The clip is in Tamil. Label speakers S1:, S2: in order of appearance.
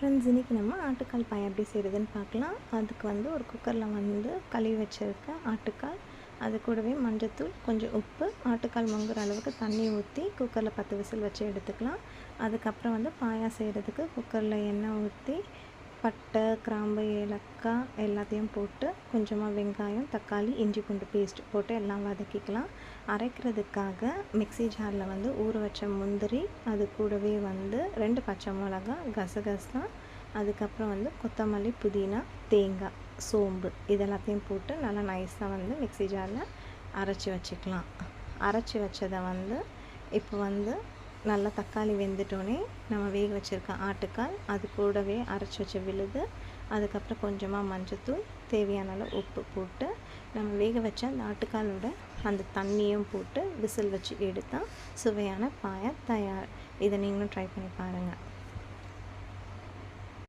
S1: ஃப்ரெண்ட்ஸ் இன்றைக்கி நம்ம ஆட்டுக்கால் பாய் எப்படி செய்கிறதுன்னு பார்க்கலாம். அதுக்கு வந்து ஒரு குக்கரில் வந்து கழுவி வச்சுருக்க ஆட்டுக்கால். அது கூடவே மஞ்சத்தூள் கொஞ்சம் உப்பு ஆட்டுக்கால் முங்குற அளவுக்கு தண்ணி ஊற்றி குக்கரில் பத்து விசில் வச்சு எடுத்துக்கலாம். அதுக்கப்புறம் வந்து பாயா செய்கிறதுக்கு குக்கரில் எண்ணெய் ஊற்றி பட்டை கிராம்பு ஏலக்காய் எல்லாத்தையும் போட்டு கொஞ்சமாக வெங்காயம் தக்காளி இஞ்சி பூண்டு பேஸ்ட் போட்டு எல்லாம் வதக்கிக்கலாம். அரைக்கிறதுக்காக மிக்ஸி ஜாரில் வந்து ஊற வச்ச முந்திரி அது கூடவே வந்து ரெண்டு பச்சை மிளகா கசகசா அதுக்கப்புறம் வந்து கொத்தமல்லி புதினா தேங்காய் சோம்பு இதெல்லாத்தையும் போட்டு நல்லா நைஸாக வந்து மிக்ஸி ஜாரில் அரைச்சி வச்சுக்கலாம். அரைச்சி வச்சதை வந்து இப்போ வந்து நல்லா தக்காளி வெந்துட்டோன்னே நம்ம வேக வச்சுருக்க ஆட்டுக்கால் அது கூடவே அரைச்சி வச்ச விழுது அதுக்கப்புறம் கொஞ்சமாக மஞ்சத்தூள் தேவையான அளவு உப்பு போட்டு நம்ம வேக வச்ச அந்த ஆட்டுக்காலோட அந்த தண்ணியும் போட்டு விசில் வச்சு எடுத்தால் சுவையான பாயா தயார். இதை நீங்களும் ட்ரை பண்ணி பாருங்கள்